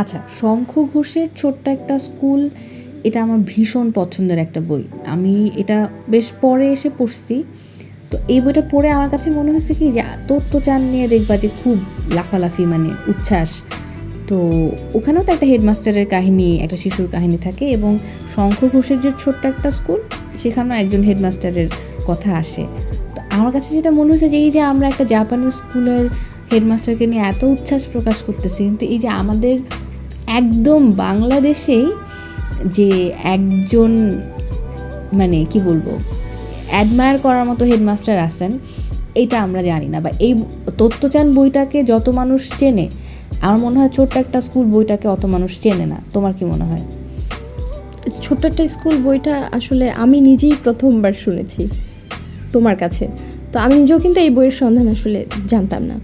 আচ্ছা শঙ্খ ঘোষের ছোট্ট একটা স্কুল, এটা আমার ভীষণ পছন্দের একটা বই। আমি এটা বেশ পরে এসে পড়ছি। তো এই বইটা পড়ে আমার কাছে মনে হয়েছে কি যে তত্ত্বচান নিয়ে দেখবা যে খুব লাফালাফি মানে উচ্ছ্বাস। তো ওখানেও তো একটা হেডমাস্টারের কাহিনী, একটা শিশুর কাহিনী থাকে এবং শঙ্খ ঘোষের যে ছোট্ট একটা স্কুল, সেখানেও একজন হেডমাস্টারের কথা আসে। তো আমার কাছে যেটা মনে হয়েছে যে, এই যে আমরা একটা জাপানি স্কুলের হেডমাস্টারকে নিয়ে এত উচ্ছ্বাস প্রকাশ করতেছি। কিন্তু এই যে আমাদের একদম বাংলাদেশেই যে একজন মানে কি বলব অ্যাডমায়ার করার মতো হেডমাস্টার আছেন, এটা আমরা জানি না। বা এই তত্ত্বচান বইটাকে যত মানুষ চেনে, আমার মনে হয় ছোট্ট একটা স্কুল বইটাকে অত মানুষ চেনে না। তোমার কি মনে হয়? ছোট্ট একটা স্কুল বইটা আসলে আমি নিজেই প্রথমবার শুনেছি তোমার কাছে। তো আমি নিজেও কিন্তু এই বইয়ের সন্ধান আসলে জানতাম না।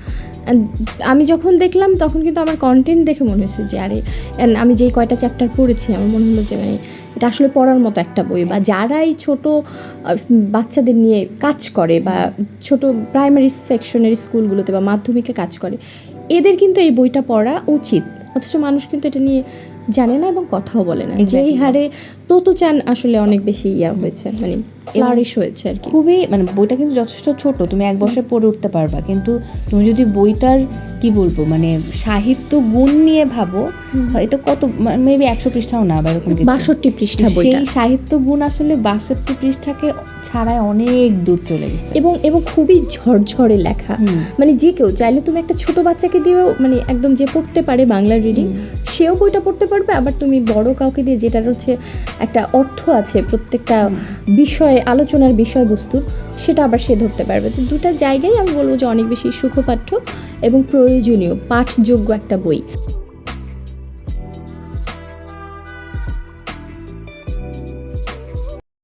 আমি যখন দেখলাম তখন কিন্তু আমার কন্টেন্ট দেখে মনে হয়েছে যে আরে আমি যেই কয়টা চ্যাপ্টার পড়েছি আমার মনে হলো যে মানে এটা আসলে পড়ার মতো একটা বই বা যারা এই ছোট বাচ্চাদের নিয়ে কাজ করে বা ছোট প্রাইমারি সেকশনের স্কুলগুলোতে বা মাধ্যমিকে কাজ করে এদের কিন্তু এই বইটা পড়া উচিত অথচ মানুষ কিন্তু এটা নিয়ে জানে না এবং কথাও বলে না যেই. হারে তোতো চান আসলে অনেক বেশি ইয়া হয়েছে মানে ফ্লারিশ হয়েছে আর কি। খুবই মানে বইটা কিন্তু যথেষ্ট ছোট তুমি এক বছর পড়ে উঠতে পারবা। কিন্তু তুমি যদি বইটার কি বলব মানে সাহিত্য গুণ নিয়ে ভাবো এটা কত মেবি একশো পৃষ্ঠাও না বা এরকম বাষট্টি পৃষ্ঠা সেই সাহিত্য গুণ আসলে বাষট্টি পৃষ্ঠাকে ছাড়াই অনেক দূর চলে গেছে। এবং এবং খুবই ঝরঝরে লেখা। মানে যে কেউ চাইলে তুমি একটা ছোট বাচ্চাকে দিয়েও মানে একদম যে পড়তে পারে বাংলা রিডিং সেও বইটা পড়তে পারবে। আবার তুমি বড় কাউকে দিয়ে যেটার হচ্ছে একটা অর্থ আছে প্রত্যেকটা বিষয়ে, আলোচনার বিষয়বস্তু, সেটা আবার সে ধরতে পারবে। তো দুটা জায়গায় আমি বলব যে অনেক বেশি সুখপাঠ্য এবং প্রয়োজনীয়, পাঠযোগ্য একটা বই।